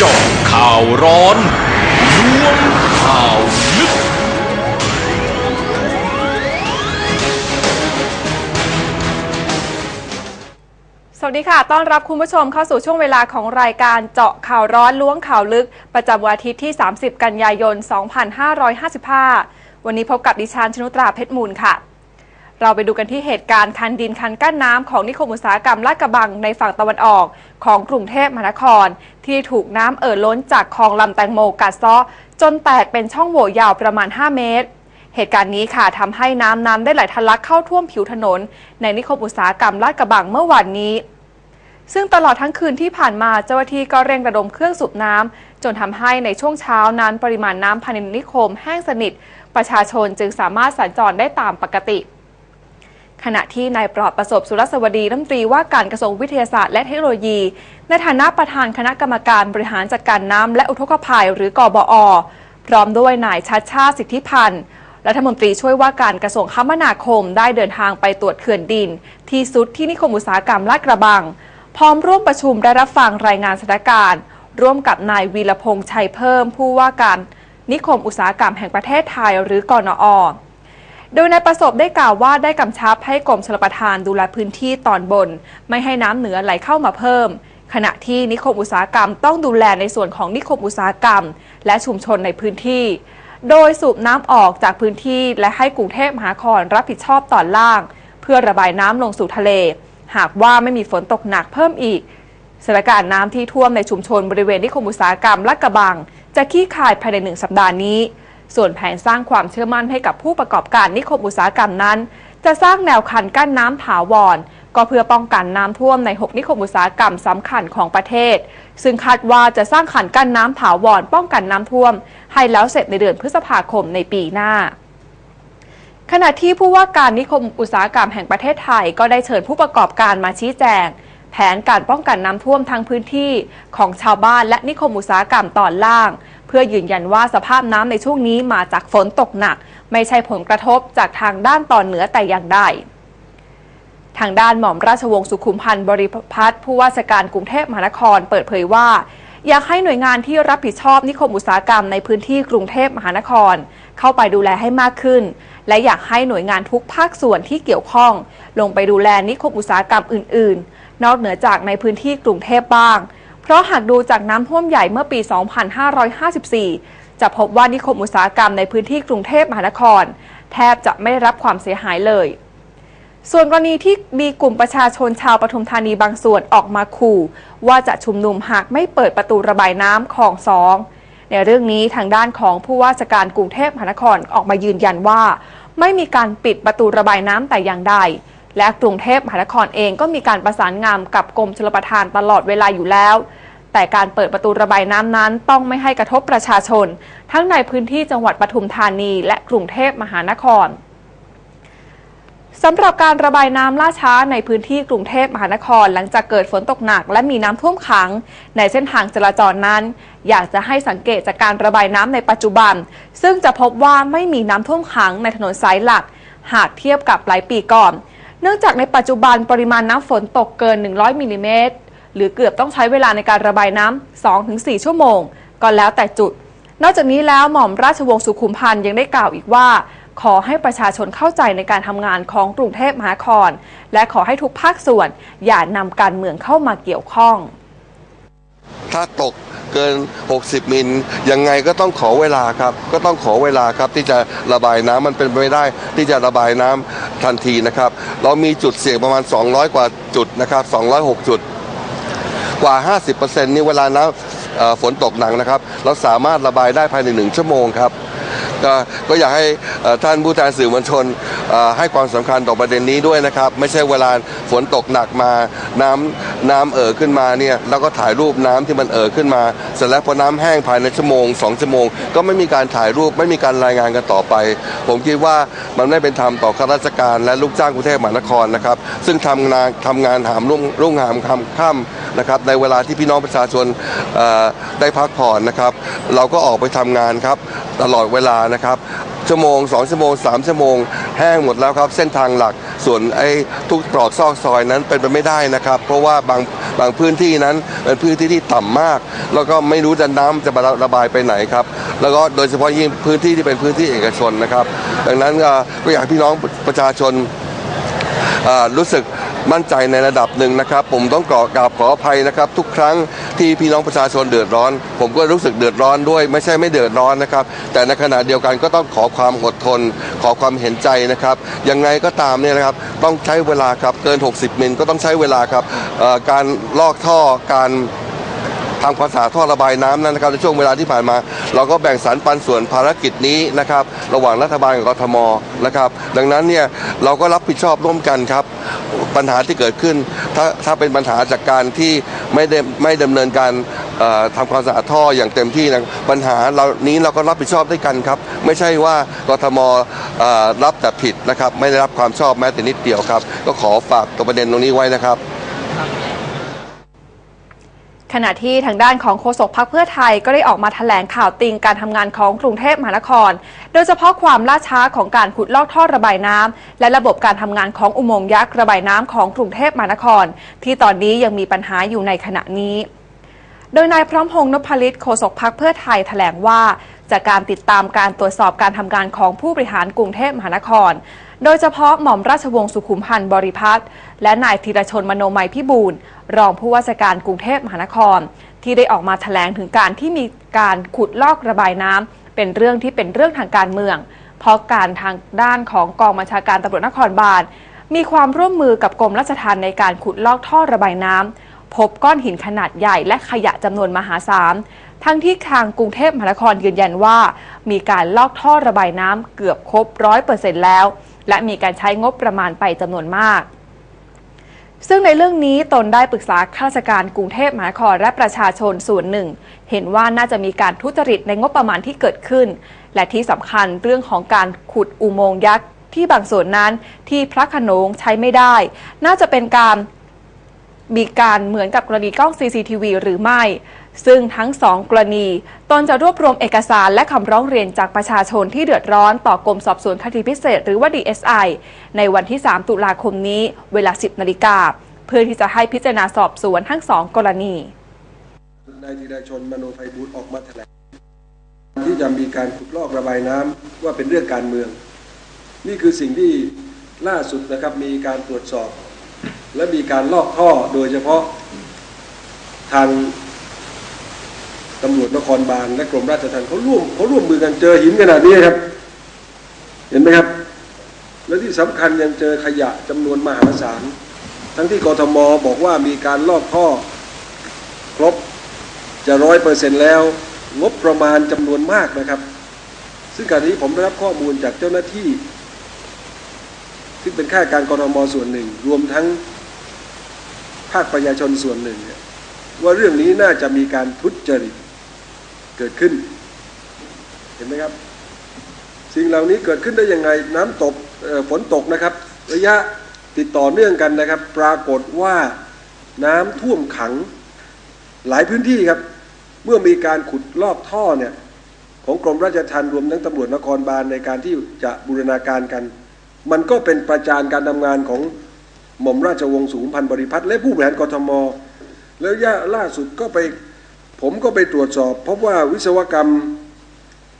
จาะข่าวร้อนล้วงข่าวลึก สวัสดีค่ะ ต้อนรับคุณผู้ชมเข้าสู่ช่วงเวลาของรายการเจาะข่าวร้อนล้วงข่าวลึก ประจำวันอาทิตย์ที่ 30 กันยายน 2555 วันนี้พบกับดิฉันชนุตราเพชรมูลค่ะ เราไปดูกันที่เหตุการณ์คันดินคันกั้นน้ำของนิคมอุตสาหกรรมลาดกระบังในฝั่งตะวันออกของกรุงเทพมหานคร ที่ถูกน้ำเอ่อล้นจากคลองลำแตงโมกัดเซาะจนแตกเป็นช่องโหว่ยาวประมาณ 5 เมตร เหตุการณ์นี้ค่ะทำให้น้ำนั้นได้ไหลทะลักเข้าท่วมผิวถนน ในนิคมอุตสาหกรรมลาดกระบังเมื่อวานนี้ ซึ่งตลอดทั้งคืนที่ผ่านมาเจ้าหน้าที่ก็เร่งระดมเครื่องสูบน้ำจนทำให้ในช่วงเช้านั้นปริมาณน้ำภายในนิคมแห้งสนิท ประชาชนจึงสามารถสัญจรได้ตามปกติ ขณะที่นายปลอดประสบสุรสวดีรัฐมนตรีว่าการกระทรวงวิทยาศาสตร์และเทคโนโลยี ในฐานะประธานคณะกรรมการบริหารจัดการน้ำและอุทกภัยหรือกบอ พร้อมด้วยนายชัดชาติสิทธิพันธ์รัฐมนตรีช่วยว่าการกระทรวงคมนาคมได้เดินทางไปตรวจเขื่อนดิน ที่สุดที่นิคมอุตสาหกรรมลาดกระบัง พร้อมร่วมประชุมได้รับฟังรายงานสถานการณ์ ร่วมกับนายวีรพงษ์ชัยเพิ่มผู้ว่าการนิคมอุตสาหกรรมแห่งประเทศไทยหรือกนอ โดยนายประสบได้กล่าวว่าได้กำชับให้กรมชลประทานดูแลพื้นที่ตอนบน ไม่ให้น้ำเหนือไหลเข้ามาเพิ่ม ขณะที่นิคมอุตสาหกรรมต้องดูแลในส่วนของนิคมอุตสาหกรรม และชุมชนในพื้นที่ โดยสูบน้ำออกจากพื้นที่และให้กรุงเทพมหานครรับผิดชอบตอนล่าง เพื่อระบายน้ำลงสู่ทะเล หากว่าไม่มีฝนตกหนักเพิ่มอีกสถานการณ์น้ำที่ท่วมในชุมชนบริเวณนิคมอุตสาหกรรมลาดกระบัง จะขี้คายภายในหนึ่งสัปดาห์นี้ ส่วนแผนสร้างความเชื่อมั่นให้กับผู้ประกอบการนิคมอุตสาหกรรมนั้น จะสร้างแนวคันกั้นน้ำถาวร ก็เพื่อป้องกันน้ำท่วมใน 6 นิคมอุตสาหกรรมสำคัญของประเทศ ซึ่งคาดว่าจะสร้างขันกั้นน้ำถาวรป้องกันน้ำท่วม ให้แล้วเสร็จในเดือนพฤษภาคมในปีหน้าขณะที่ผู้ว่าการนิคมอุตสาหกรรมแห่งประเทศไทยก็ได้เชิญผู้ประกอบการมาชี้แจง แผนการป้องกันน้ำท่วมทางพื้นที่ของชาวบ้านและนิคมอุตสาหกรรมตอนล่าง เพื่อยืนยันว่าสภาพน้ำในช่วงนี้มาจากฝนตกหนัก ไม่ใช่ผลกระทบจากทางด้านตอนเหนือแต่อย่างใดทางด้านหม่อมราชวงศ์สุขุมพันธ์บริพัตรผู้ว่าราชการกรุงเทพมหานครเปิดเผยว่า อยากให้หน่วยงานที่รับผิดชอบนิคมอุตสาหกรรมในพื้นที่กรุงเทพมหานคร เข้าไปดูแลให้มากขึ้น และอยากให้หน่วยงานทุกภาคส่วนที่เกี่ยวข้อง ลงไปดูแลนิคมอุตสาหกรรมอื่น ๆ นอกเหนือจากในพื้นที่กรุงเทพบ้าง ราะหากดูจากน้ำท่วมใหญ่เมื่อปี 2554 จะพบว่านิคมอุตสาหกรรมในพื้นที่กรุงเทพมหานคร แทบจะไม่ได้รับความเสียหายเลย ส่วนกรณีที่มีกลุ่มประชาชนชาวปทุมธานีบางส่วนออกมาขู่ ว่าจะชุมนุมหากไม่เปิดประตูระบายน้ำคลองสองในเรื่องนี้ทางด้านของผู้ว่าราชการกรุงเทพมหานครออกมายืนยันว่า ไม่มีการปิดประตูระบายน้ำแต่อย่างใด และกรุงเทพมหานครเองก็มีการประสานงานกับกรมชลประทานตลอดเวลาอยู่แล้ว แต่การเปิดประตูระบายน้ำนั้นต้องไม่ให้กระทบประชาชน ทั้งในพื้นที่จังหวัดปทุมธานีและกรุงเทพมหานครสำหรับการระบายน้ำล่าช้าในพื้นที่กรุงเทพมหานคร หลังจากเกิดฝนตกหนักและมีน้ำท่วมขัง ในเส้นทางจราจรนั้น อยากจะให้สังเกตจากการระบายน้ำในปัจจุบัน ซึ่งจะพบว่าไม่มีน้ำท่วมขังในถนนสายหลัก หากเทียบกับหลายปีก่อน เนื่องจากในปัจจุบันปริมาณน้ำฝนตกเกิน 100มิลลิเมตร หรือเกือบต้องใช้เวลาในการระบายน้ำ 2-4 ชั่วโมง ก็แล้วแต่จุด นอกจากนี้แล้วหม่อมราชวงศ์สุขุมพันธ์ยังได้กล่าวอีกว่า ขอให้ประชาชนเข้าใจในการทำงานของกรุงเทพมหานคร และขอให้ทุกภาคส่วน อย่านำการเมืองเข้ามาเกี่ยวข้อง ถ้าตกเกิน 60 มิล ยังไงก็ต้องขอเวลาครับ ก็ต้องขอเวลาครับที่จะระบายน้ำมันเป็นไปไม่ได้ ที่จะระบายน้ำทันทีนะครับ เรามีจุดเสี่ยงประมาณ 200 กว่าจุดนะครับ 206 จุด กว่า 50%นี่เวลาน้ำเอ่อฝนตกหนักนะครับ เราสามารถระบายได้ภายในหนึ่งชั่วโมงครับ ก็ก็อยากให้ท่านผู้แทนสื่อมวลชนให้ความสำคัญต่อประเด็นนี้ด้วยนะครับ ไม่ใช่เวลาฝนตกหนักมาน้ำน้ำเอ่อขึ้นมาเนี่ยแล้วก็ถ่ายรูปน้ำที่มันเอ่อขึ้นมา เสร็จแล้วพอน้ำแห้งภายในชั่วโมงสองชั่วโมง ก็ไม่มีการถ่ายรูปไม่มีการรายงานกันต่อไป ผมคิดว่ามันไม่เป็นธรรมต่อข้าราชการและลูกจ้างกรุงเทพมหานครนะครับ ซึ่งทำงานทำงานหามรุ่งรุ่งหามคำค่ำนะครับในเวลาที่พี่น้องประชาชนได้พักผ่อนนะครับ เราก็ออกไปทำงานครับตลอดเวลานะครับชั่วโมงสองชั่วโมงสามชั่วโมง แห้งหมดแล้วครับ เส้นทางหลักส่วนไอ้ทุกตรอกซอกซอยนั้นเป็นไปไม่ได้นะครับ เพราะว่าบางบางพื้นที่นั้นเป็นพื้นที่ที่ต่ำมาก แล้วก็ไม่รู้จะน้ำจะระบายไปไหนครับแล้วก็โดยเฉพาะยิ่งพื้นที่ที่เป็นพื้นที่เอกชนนะครับ ดังนั้นก็อยากพี่น้องประชาชนรู้สึก มั่นใจในระดับหนึ่งนะครับ ผมต้องกรอกราบขออภัยนะครับ ทุกครั้งที่พี่น้องประชาชนเดือดร้อน ผมก็รู้สึกเดือดร้อนด้วย ไม่ใช่ไม่เดือดร้อนนะครับ แต่ในขณะเดียวกันก็ต้องขอความอดทน ขอความเห็นใจนะครับยังไงก็ตามเนี่ยนะครับต้องใช้เวลาครับเกิน 60 มิลก็ต้องใช้เวลาครับการลอกท่อการ ทางภาษาท่อระบายน้ำนั้นนะครับในช่วงเวลาที่ผ่านมา เราก็แบ่งสรรปันส่วนภารกิจนี้นะครับระหว่างรัฐบาลกับกทมนะครับดังนั้นเนี่ยเราก็รับผิดชอบร่วมกันครับปัญหาที่เกิดขึ้น ถ้าถ้าเป็นปัญหาจากการที่ไม่ได้ไม่ดำเนินการเอ่อทำความสะอาดท่ออย่างเต็มที่นะปัญหาเรานี้เราก็รับผิดชอบด้วยกันครับ ไม่ใช่ว่ากทมรับแต่ผิดนะครับ ไม่ได้รับความชอบแม้แต่นิดเดียวครับ ก็ขอฝากตัวประเด็นตรงนี้ไว้นะครับ ขณะที่ทางด้านของโฆษกพักเพื่อไทยก็ได้ออกมาแถลงข่าวติงการทำงานของกรุงเทพมหานคร โดยเฉพาะความล่าช้าของการขุดลอกท่อระบายน้ำและระบบการทำงานของอุโมงค์ยักษ์ระบายน้ำของกรุงเทพมหานคร ที่ตอนนี้ยังมีปัญหาอยู่ในขณะนี้ โดยนายพร้อมพงษ์นพลิตโฆษกพักเพื่อไทยแถลงว่า จากการติดตามการตรวจสอบการทำงานของผู้บริหารกรุงเทพมหานคร โดยเฉพาะหม่อมราชวงศ์สุขุมพันธ์บริพัตรและนายธีรชนมโนมัยพิบูลรองผู้ว่าราชการกรุงเทพมหานคร ที่ได้ออกมาแถลงถึงการที่มีการขุดลอกระบายน้ำเป็นเรื่องที่เป็นเรื่องทางการเมือง เพราะการทางด้านของกองบัญชาการตำรวจนครบาลมีความร่วมมือกับกรมราชทัณฑ์ในการขุดลอกท่อระบายน้ำพบก้อนหินขนาดใหญ่และขยะจำนวนมหาศาล ทั้งที่ทางกรุงเทพมหานครยืนยันว่า มีการลอกท่อระบายน้ำเกือบครบร้อยเปอร์เซ็นต์แล้ว และมีการใช้งบประมาณไปจำนวนมาก ซึ่งในเรื่องนี้ตนได้ปรึกษาข้าราชการกรุงเทพมหานครและประชาชนส่วนหนึ่ง เห็นว่าน่าจะมีการทุจริตในงบประมาณที่เกิดขึ้น และที่สำคัญเรื่องของการขุดอุโมงค์ยักษ์ที่บางส่วนนั้นที่พระขนงใช้ไม่ได้ น่าจะเป็นการมีการเหมือนกับกรณีกล้อง CCTV หรือไม่ ซึ่งทั้งสองกรณีตนจะรวบรวมเอกสารและคำร้องเรียนจากประชาชนที่เดือดร้อนต่อกรมสอบสวนคดีพิเศษหรือว่า DSI ในวันที่ 3 ตุลาคมนี้เวลา 10 นาฬิกา เพื่อที่จะให้พิจารณาสอบสวนทั้งสองกรณีนายธีรชนมโนไพบูลย์ออกมาแถลงที่จะมีการขุดลอกระบายน้ำว่าเป็นเรื่องการเมือง นี่คือสิ่งที่ล่าสุดนะครับมีการตรวจสอบ และมีการลอกท่อโดยเฉพาะทาง ตำรวจนครบาลและกรมราชทัณฑ์เขาร่วมเขาร่วมมือกันเจอหินขนาดนี้ครับ เห็นไหมครับ และที่สำคัญยังเจอขยะจำนวนมหาศาล ทั้งที่กทมบอกว่ามีการลอกท่อครบจะร้อยเปอร์เซ็นแล้ว งบประมาณจำนวนมากนะครับ ซึ่งการนี้ผมได้รับข้อมูลจากเจ้าหน้าที่ ซึ่งเป็นข้าการกรทมส่วนหนึ่ง รวมทั้งภาคประชาชนส่วนหนึ่งเนี่ยว่าเรื่องนี้น่าจะมีการทุจริต เกิดขึ้น เห็นไหมครับ สิ่งเหล่านี้เกิดขึ้นได้ยังไง น้ำตกฝนตกนะครับ ระยะติดต่อเนื่องกันนะครับ ปรากฏว่าน้ำท่วมขังหลายพื้นที่ครับ เมื่อมีการขุดลอกท่อเนี่ยของกรมราชทัณฑ์รวมทั้งตำรวจนครบาลในการที่จะบูรณาการกัน มันก็เป็นประจานการทำงานของหม่อมราชวงศ์สุขุมพันธ์บริพัตรและผู้บริหารกทม แล้วย่าล่าสุดก็ไป ผมก็ไปตรวจสอบพบว่าวิศวกรรม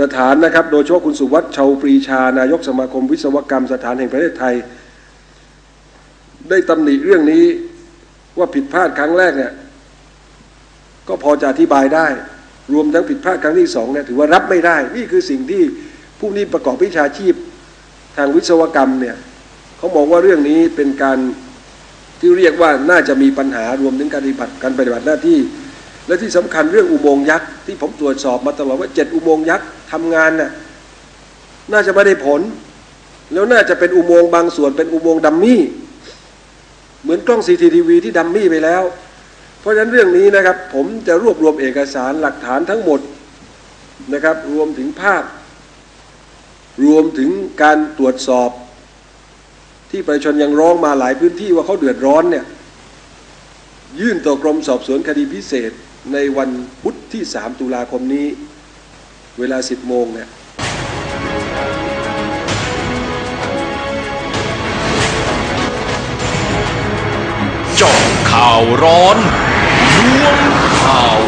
สถานนะครับ โดยเฉพาะคุณสุวัสด์ชาวปรีชานายกสมาคมวิศวกรรมสถานแห่งประเทศไทย ได้ตำหนิเรื่องนี้ว่าผิดพลาดครั้งแรกเนี่ยก็พอจะอธิบายได้ รวมทั้งผิดพลาดครั้งที่สองเนี่ยถือว่ารับไม่ได้ นี่คือสิ่งที่ผู้นี้ประกอบวิชาชีพทางวิศวกรรมเนี่ยเขามองว่าเรื่องนี้เป็นการที่เรียกว่าน่าจะมีปัญหารวมถึงการปฏิบัติการปฏิบัติหน้าที่ และที่สำคัญเรื่องอุโมงยักษ์ที่ผมตรวจสอบมาตลอดว่าเจ็ดอุโมงยักษ์ทำงานน่ะน่าจะไม่ได้ผล แล้วน่าจะเป็นอุโมงบางส่วนเป็นอุโมงดัมมี่ เหมือนกล้อง CCTV ที่ดัมมี่ไปแล้ว เพราะฉะนั้นเรื่องนี้นะครับ ผมจะรวบรวมเอกสารหลักฐานทั้งหมดนะครับ รวมถึงภาพ รวมถึงการตรวจสอบ ที่ประชาชนยังร้องมาหลายพื้นที่ว่าเขาเดือดร้อนเนี่ยยื่นต่อกรมสอบสวนคดีพิเศษ ในวันพุทธที่ 3 ตุลาคมนี้ เวลา 10 โมงเนี่ยจอบข่าวร้อนล้วงข่าว